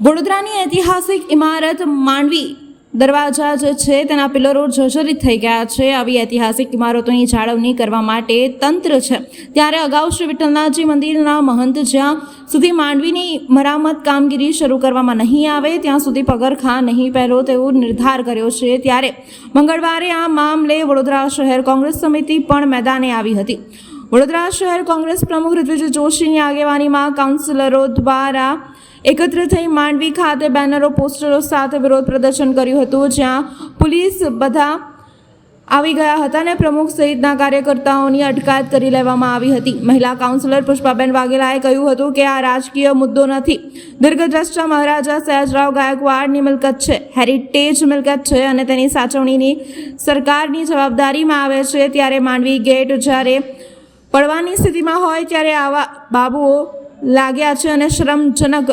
વડોદરાની ઐતિહાસિક ઇમારત માંડવી દરવાજા જે છે તેના પિલરો જર્જરિત થઈ ગયા છે. આવી ઐતિહાસિક ઇમારતોની જાળવણી કરવા માટે તંત્ર છે. ત્યારે અગાઉ શ્રી વિઠ્ઠલનાથજી મંદિરના મહંત જ્યાં સુધી માંડવીની મરામત કામગીરી શરૂ કરવામાં નહીં આવે, ત્યાં સુધી પગરખા નહીં પહેરો તેવો નિર્ધાર કર્યો છે. ત્યારે મંગળવારે આ મામલે વડોદરા શહેર કોંગ્રેસ સમિતિ પણ મેદાને આવી હતી. વડોદરા શહેર કોંગ્રેસ પ્રમુખ ઋત્વિજ જોશીની આગેવાનીમાં કાઉન્સિલરો દ્વારા એકત્ર થઈ માંડવી ખાતે બેનરો, પોસ્ટરો સાથે વિરોધ પ્રદર્શન કર્યું હતું, જ્યાં પોલીસ બધા આવી ગયા હતા અને પ્રમુખ સહિતના કાર્યકર્તાઓની અટકાયત કરી લેવામાં આવી હતી. મહિલા કાઉન્સિલર પુષ્પાબેન વાઘેલાએ કહ્યું હતું કે આ રાજકીય મુદ્દો નથી. દીર્ઘદ્રષ્ટા મહારાજા સયાજરાવ ગાયકવાડની મિલકત છે. હેરિટેજ મિલકત છે અને તેની સાચવણીની સરકારની જવાબદારીમાં આવે છે. ત્યારે માંડવી ગેટ જ્યારે પડવાની સ્થિતિમાં હોય ત્યારે આવા બાબુઓ લાગ્યા છે અને શ્રમજનક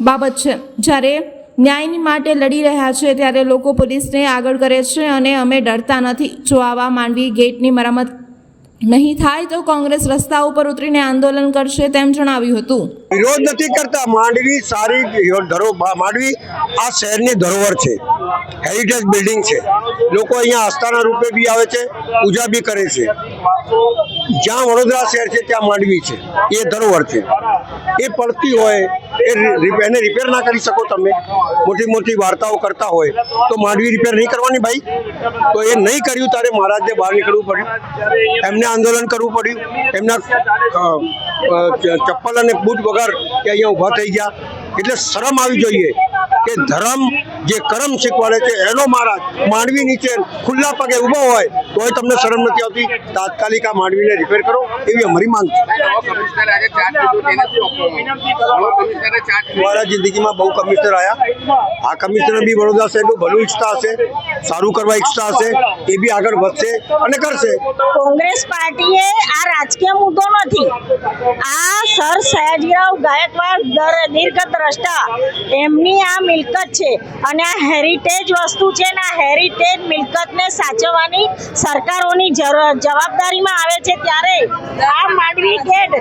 બાબત છે. જ્યારે ન્યાયની માટે લડી રહ્યા છે ત્યારે લોકો પોલીસને આગળ કરે છે અને અમે ડરતા નથી. જો આવા માંડવી ગેટની મરામત નહીં થાય તો કોંગ્રેસ રસ્તા ઉપર ઉતરીને આંદોલન કરશે તેમ જણાવ્યું હતું. વિરોધ નથી કરતા. માંડવી સારી ધરો, માંડવી આ શહેરની ધરોહર છે. હેરિટેજ બિલ્ડિંગ છે. લોકો અહીંયા આસ્થાના રૂપે બી આવે છે, પૂજા બી કરે છે. જ્યાં વડોદરા શહેર છે, ત્યાં માંડવી છે. એ ધરોહર છે. એ પડતી હોય એ એને રિપેર ના કરી શકો તમે. મોટી મોટી વાર્તાઓ કરતા હોય. તો માંડવી રિપેર નહીં કરવાની ભાઈ. તો એ નહીં કર્યું ત્યારે મહારાજને બહાર નીકળવું પડ્યું. એમને આંદોલન કરવું પડ્યું. એમના ચપ્પલ અને બૂટ વગર કે અહીંયા ઊભા થઈ ગયા. એટલે શરમ આવી જોઈએ. કે ધર્મ જે કરમ શીખવાડે છે, એનો મહારાજ માંડવી નીચે ખુલ્લા પગે ઊભો હોય, તોય તમને શરમ નથી આવતી? તાત્કાલિક આ માંડવીને રિપેર કરો. એવી અમારી માંગ છે. મારા જિંદગીમાં બહુ કમિશનર આવ્યા આ કમિશનર બી વડોદરા શહેરનું ભલું ઈચ્છતા હશે, સારું કરવા ઈચ્છતા હશે, એ બી આગળ વધશે અને કરશે. કોંગ્રેસ પાર્ટીએ આ રાજકીય મુદ્દો નથી. આ સર સયાજીરાવ ગાયકવાડ દર દીર્ઘ દ્રષ્ટા, એમની આ મિલકત છે. અને આ હેરિટેજ વસ્તુ છે ને આ હેરિટેજ મિલકતને સાચવવાની સરકારોની જવાબદારીમાં આવે છે ત્યારે આ માંડવી ગેટ,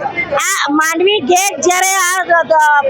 આ માંડવી ગેટ જ્યારે આ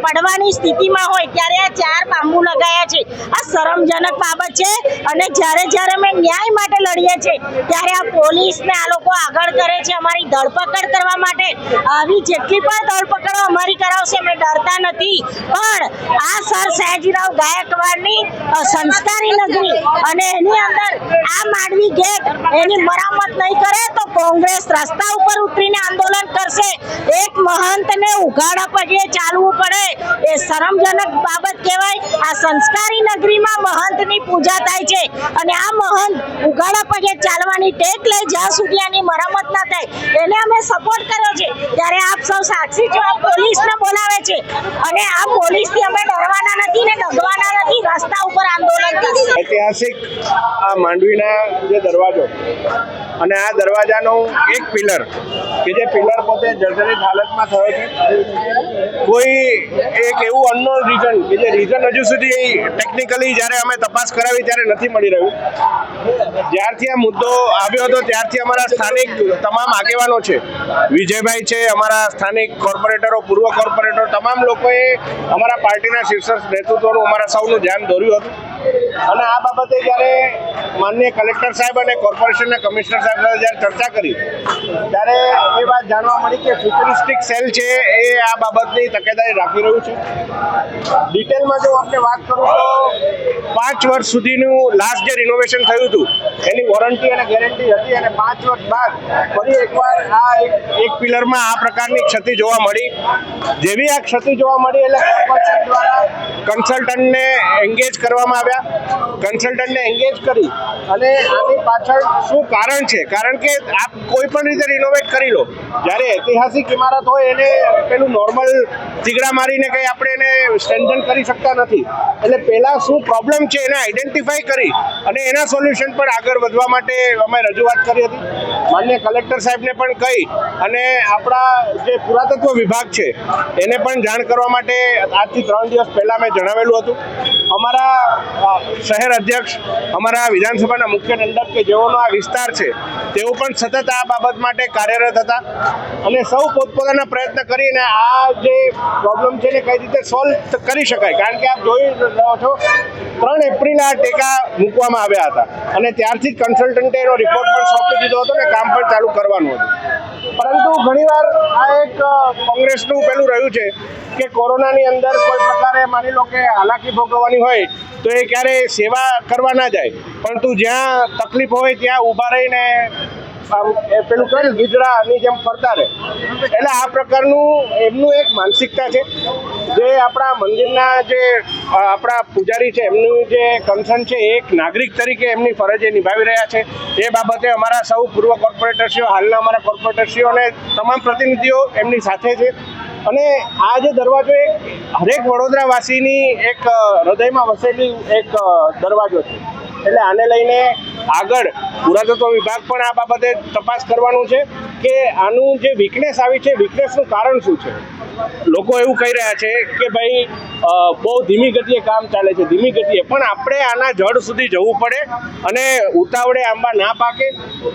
પડવાની સ્થિતિમાં હોય ત્યારે આ ચાર બાંબુ લગાયા છે. આ શરમજનક બાબત છે અને જ્યારે જ્યારે અમે ન્યાય માટે લડીએ છીએ, ત્યારે આ પોલીસને આ લોકો આગળ કરે છે અમારી ધરપકડ કરવા માટે. આવી જેટલી પણ ધરપકડો અમારી કરાવશે, અમે ડરતા નથી. પણ આ સર સયાજીરાવ ગાયકવાડની અ, સંસ્કારી નગરી અને એની અંદર આ માંડવી ગેટ એની મરામત નહીં કરે તો કોંગ્રેસ રસ્તા ઉપર ઉતરીને આંદોલન કરશે. એક મહંતને ઉઘાડા પગે ચાલવું પડે. એ શરમજનક બાબત કહેવાય. આ સંસ્કારી નગરીમાં મહંતની પૂજા થાય છે. અને આ મહંત ઉઘાડા પગે ચાલવાની ટેક લે જ્યાં સુધી આની મરામત ના થાય એને અમે સપોર્ટ કર્યો છે. ત્યારે આપ સૌ સાક્ષી છો પોલીસને બોલાવે છે. અને આ પોલીસથી અમે ડરવાના નથી ને ડગવાના નથી રસ્તા ઉપર આંદોલન ઐતિહાસિક આ માંડવીના જે દરવાજો અને આ દરવાજાનો એક પિલર, કે જે પિલર પોતે જર્જરિત હાલતમાં થયો છે. કોઈ એક એવું અનનોન રીઝન કે જે રીઝન હજુ સુધી ટેકનિકલી જ્યારે અમે તપાસ કરાવી ત્યારે નથી મળી રહ્યું. જ્યારથી આ મુદ્દો આવ્યો હતો, ત્યારથી અમારા સ્થાનિક તમામ આગેવાનો છે, વિજયભાઈ છે, અમારા સ્થાનિક કોર્પોરેટરો, પૂર્વ કોર્પોરેટરો, તમામ લોકોએ અમારા પાર્ટીના શીર્ષક નેતૃત્વનું અમારા સૌનું ધ્યાન દોર્યું હતું. અને આ બાબતે જ્યારે માનનીય કલેક્ટર સાહેબ અને કોર્પોરેશનના કમિશનર સાહેબ સાથે જ્યારે ચર્ચા કરી, ત્યારે એ વાત જાણવા મળી કે ફ્યુચરિસ્ટિક સેલ છે એ આ બાબતની તકેદારી રાખી રહ્યું છે. ડિટેલમાં જો આપણે વાત કરું તો પાંચ વર્ષ સુધીનું લાસ્ટ જે રિનોવેશન થયું હતું, એની વોરંટી અને ગેરંટી હતી અને પાંચ વર્ષ બાદ ફરી એકવાર આ એક પિલરમાં આ પ્રકારની ક્ષતિ જોવા મળી. જેવી આ ક્ષતિ જોવા મળી એટલે કોર્પોરેશન દ્વારા કન્સલ્ટન્ટને એન્ગેજ કરવામાં આવ્યા કન્સલ્ટન્ટને એન્ગેજ કરી અને આની પાછળ શું કારણ છે? કારણ કે આપ કોઈ પણ રીતે રિનોવેટ કરી લો. જ્યારે ઐતિહાસિક ઇમારત હોય એને પેલું નોર્મલ ચીગડા મારીને કંઈ આપણે એને સ્ટ્રેન્થન કરી શકતા નથી. એટલે પહેલાં શું પ્રોબ્લેમ છે એને આઈડેન્ટિફાઈ કરી અને એના સોલ્યુશન પર આગળ વધવા માટે અમે રજૂઆત કરી હતી. માન્ય કલેક્ટર સાહેબને પણ કહી અને આપણા જે પુરાતત્વ વિભાગ છે, એને પણ જાણ કરવા માટે આજથી ત્રણ દિવસ પહેલાં મેં જણાવેલું હતું. અમારા શહેર અધ્યક્ષ, અમારા વિધાનસભાના મુખ્ય દંડક કે જેઓનો આ વિસ્તાર છે, તેઓ પણ સતત આ બાબત માટે કાર્યરત હતા અને સૌ પોતપોતાના પ્રયત્ન કરીને આ જે પ્રોબ્લેમ છે ને કઈ રીતે સોલ્વ કરી શકાય? કારણ કે આપ જોઈ રહ્યો છો ત્રણ એપ્રિલે આ ટેકા મૂકવામાં આવ્યા હતા. અને ત્યારથી જ કન્સલ્ટન્ટે એનો રિપોર્ટ પણ સોંપી દીધો હતો ને કામ પણ ચાલુ કરવાનું હતું. પરંતુ ઘણીવાર આ એક કોંગ્રેસનું પેલું રહ્યું છે કે કોરોનાની અંદર કોઈ પ્રકારે માની લો કે હાલાકી ભોગવવાની હોય, તો એ ક્યારેય સેવા કરવા ના જાય. પરંતુ જ્યાં તકલીફ હોય ત્યાં ઊભા રહીને પેલું કર્યું ગીધડાની જેમ ફરતા રહે. એટલે આ પ્રકારનું એમનું એક માનસિકતા છે. જે આપણા મંદિરના જે આપણા પૂજારી છે, એમનું જે કન્સર્ન છે એક નાગરિક તરીકે એમની ફરજ એ નિભાવી રહ્યા છે. એ બાબતે અમારા સૌ પૂર્વ કોર્પોરેટરશ્રીઓ હાલના અમારા કોર્પોરેટરશ્રીઓ અને તમામ પ્રતિનિધિઓ એમની સાથે છે. અને આ જે દરવાજો એક, હરેક વડોદરાવાસીની એક હૃદયમાં વસેલી એક દરવાજો છે. એટલે આને લઈને આગળ પુરાતત્વ વિભાગ પણ આ બાબતે તપાસ કરવાનું છે કે આનું જે વીકનેસ આવી છે વીકનેસનું કારણ શું છે? લોકો એવું કહી રહ્યા છે કે ભાઈ બહુ ધીમી ગતિએ કામ ચાલે છે, ધીમી ગતિએ. પણ આપણે આના જડ સુધી જવું પડે અને ઉતાવળે આંબા ના પાકે.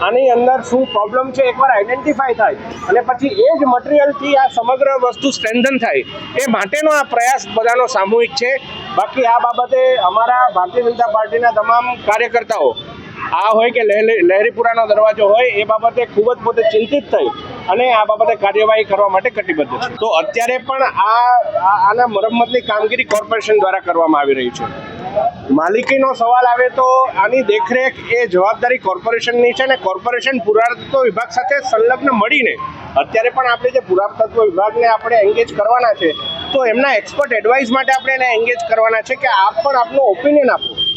આની અંદર શું પ્રોબ્લેમ છે એકવાર આઈડેન્ટિફાય થાય. અને પછી એ જ મટીરિયલથી આ સમગ્ર વસ્તુ સ્ટ્રેન્ધન થાય. એ માટેનો આ પ્રયાસ બધાનો સામૂહિક છે. બાકી આ બાબતે અમારા ભારતીય જનતા પાર્ટીના તમામ કાર્યકર્તાઓ આ હોય કે લહેરી- લહેરીપુરાનો દરવાજો હોય, એ બાબતે ખૂબ જ પોતે ચિંતિત થઈ અને આ બાબતે કાર્યવાહી કરવા માટે કટિબદ્ધ છે. તો અત્યારે પણ આ આના મરમ્મતની કામગીરી કોર્પોરેશન દ્વારા કરવામાં આવી રહી છે. માલિકીનો સવાલ આવે તો આની દેખરેખ એ જવાબદારી કોર્પોરેશનની છે ને કોર્પોરેશન પુરાતત્વ વિભાગ સાથે સંલગ્ન મળીને અત્યારે પણ આપણે જે પુરાતત્વ વિભાગને આપણે એન્ગેજ કરવાના છે, તો એમના એક્સપર્ટ એડવાઇસ માટે આપણે એને એન્ગેજ કરવાના છે કે આપ પણ આપનો ઓપિનિયન આપો.